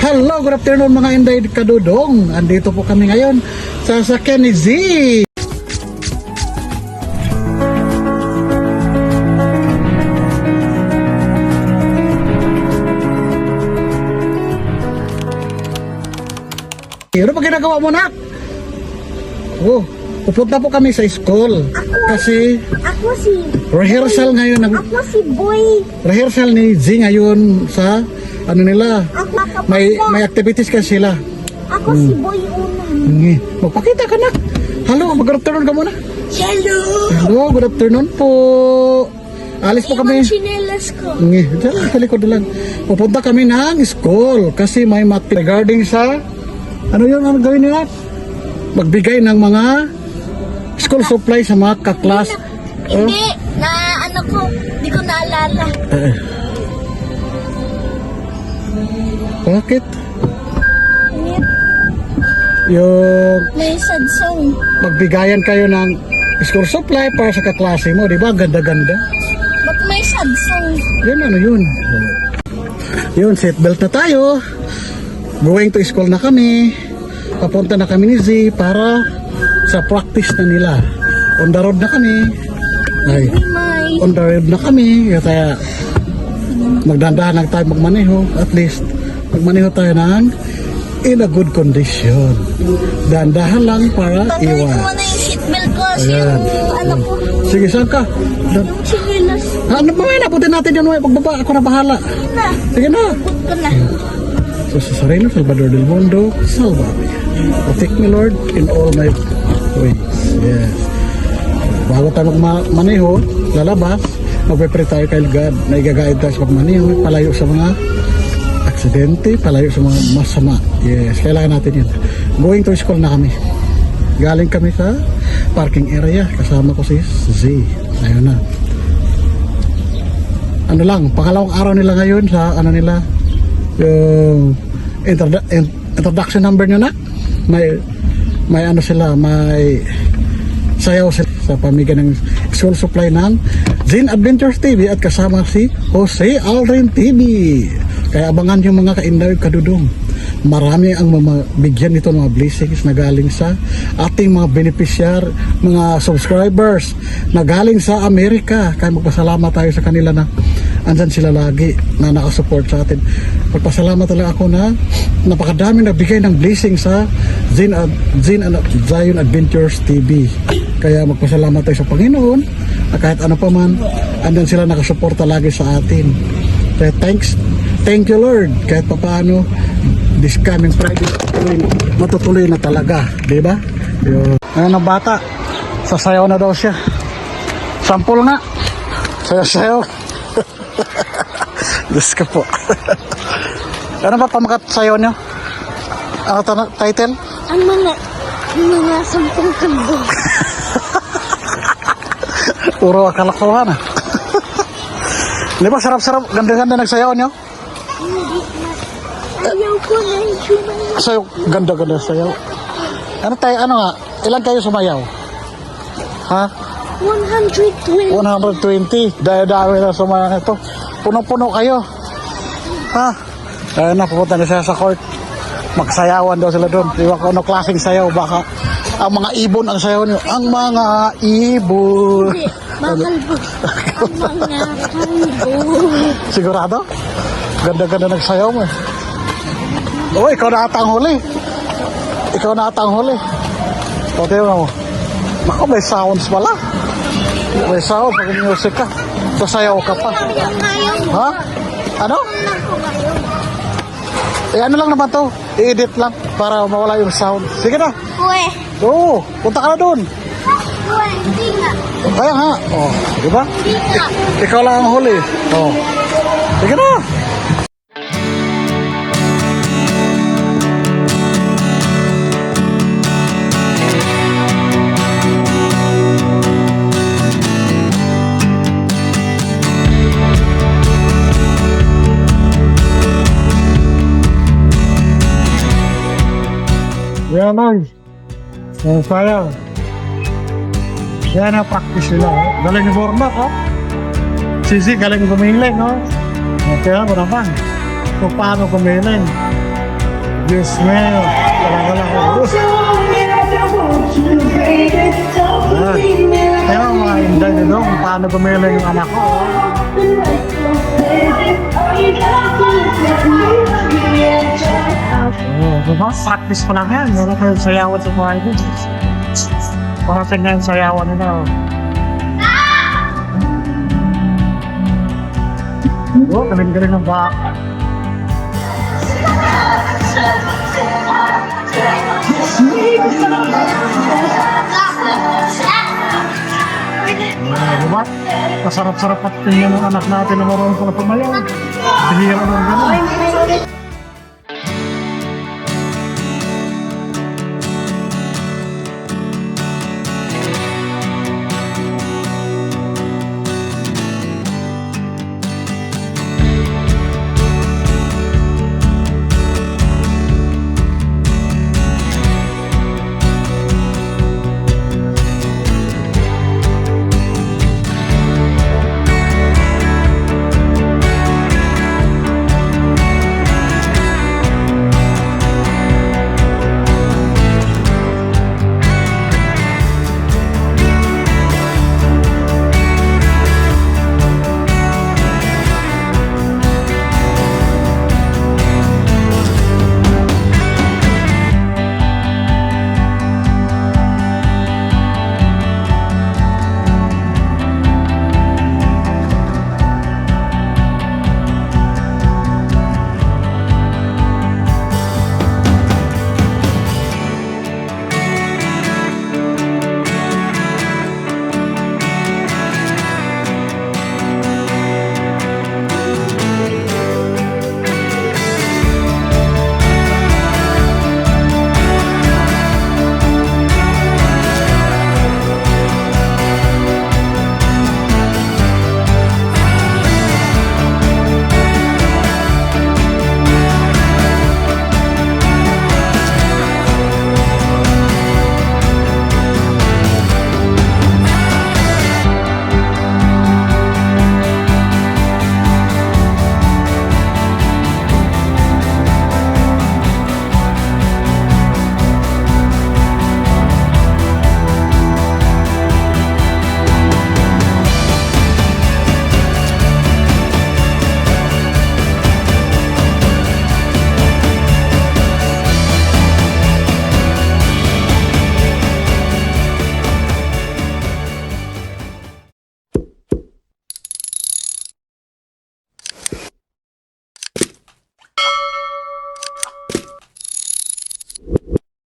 Hello, good afternoon mga Inday Kadudong. Andito po kami ngayon sa Sakyan ni Z. Ano pa ginagawa mo na? Oh, pupunta po kami sa school. Kasi Ako si... rehearsal ngayon ng Ako si Boy. rehearsal ni Z ngayon sa ano nila. May may activities kasi sila. Ako si Boy Unan. Ngi, magpakita ka na. Hello, mag-good afternoon ka muna. Hello! Hello, good afternoon po. Alis po kami. Iwan chinelas ko. Ngi, dyan lang, sa likod lang. Pupunta kami ng school kasi may mat regarding sa ano yun ang gawin nila? Magbigay ng mga school supply sa mga kaklas. Hindi, na ano ko, di ko naalala. eh. Bakit? Yung May sad song. magbigayan kayo ng school supply para sa kaklase mo, di ba? Ganda-ganda. Ba't may sad song? Yun ano yun. Yun, seatbelt na tayo. Going to school na kami. Papunta na kami ni Z para sa practice na nila. On the road na kami. Ay, on the road na kami. Kaya magdandahan lang tayo magmaneho. At least, magmaneho tayo ng in a good condition. Dandahan lang para Tanggalin ko iwan. muna yung seatbelt ko kasi Ayan. yung ano ko, Sige, saan ka? Dan- yung chinelas. ano ba may naputin natin? May pagbaba. Ako na bahala. Na, Sige na. put ko na. So sa Sareno, Salvador del Mundo, salvame. Protect me, Lord, in all my ways. Yes. Bago tayo magmaneho, lalabas, magpe-pray tayo kay God na igagayad tayo sa pagmaneho, palayo sa mga aksidente, palayo sa mga masama. Yes, kailangan natin yun. Going to school na kami. Galing kami sa parking area. Kasama ko si Z. Ayun na. Ano lang, pangalawang araw nila ngayon sa ano nila, yung introdu- in- introduction number nyo na may may ano sila may sayaw sila sa pamigay ng school supply ng Zin Adventures TV at kasama si Jose Aldrin TV kaya abangan yung mga kaindaw kadudong marami ang mabigyan nito ng mga blessings na galing sa ating mga beneficiar mga subscribers na galing sa Amerika kaya magpasalamat tayo sa kanila na andyan sila lagi na nakasupport sa atin. Magpasalamat talaga ako na napakadami nagbigay ng blessing sa Zin, Ad, Zin ano, Zion Adventures TV. Kaya magpasalamat tayo sa Panginoon na kahit ano pa man, andyan sila nakasuporta lagi sa atin. Kaya thanks, thank you Lord. Kahit pa paano, this coming Friday, matutuloy, matutuloy na talaga. Di ba? Yun. Ano ng bata? Sasayaw na daw siya. Sample nga. Sayaw-sayaw. Diyos ka po. ano ba pamakat sayo nyo? Ano to, title? Ang mga, ang mga sampung kalbo. Puro kalokohan ah. Di ba sarap-sarap, ganda-ganda nagsayaw nyo? Hindi na. Ayaw ko na yung chinelas. Sayaw, ganda-ganda sayaw. Ano tayo, ano nga, ilan kayo sumayaw? Ha? 120. 120. Dahil-dami na sumayaw nito. Puno-puno kayo. Ha? Ayun na, pupunta na siya sa court. Magsayawan daw sila doon. Ba kung ano klaseng sayaw, baka ang mga ibon ang sayaw niyo. Ang mga ibon. Hindi, makalbo. Ang mga kalbo. Sigurado? Ganda-ganda nagsayaw mo eh. Oo, ikaw na ata ang huli. Ikaw na ata ang huli. O, tingnan mo. Naku, may sounds pala. May sound pag music ka. Sasayaw ka pa. Ha? Ano? Eh, ano lang naman to? I-edit lang para mawala yung sound. Sige na. Uwe. Oo, punta ka na doon. Uwe, hindi nga. Kaya nga. Oh, di ba? Hindi nga. Ikaw lang ang huli. Oh. Sige na. Yan ay. Oh, kaya. Yan ang practice nila. Oh. Galing yung format, oh. Sisi, galing gumiling, oh. Okay, ako naman. Kung paano gumiling. Diyos mío. Talaga lang ako. Ah, Kaya mga inday nito kung paano gumela yung anak ko. Oh, diba? Practice pa lang yan. Meron kayo sayawan sa mga ito. Para tingnan yung sayawan nila. Oh galing-galing ng baka. Diba? Masarap-sarap at tingnan ng anak natin na marunong pala pumayaw. Bihira ng gano'n.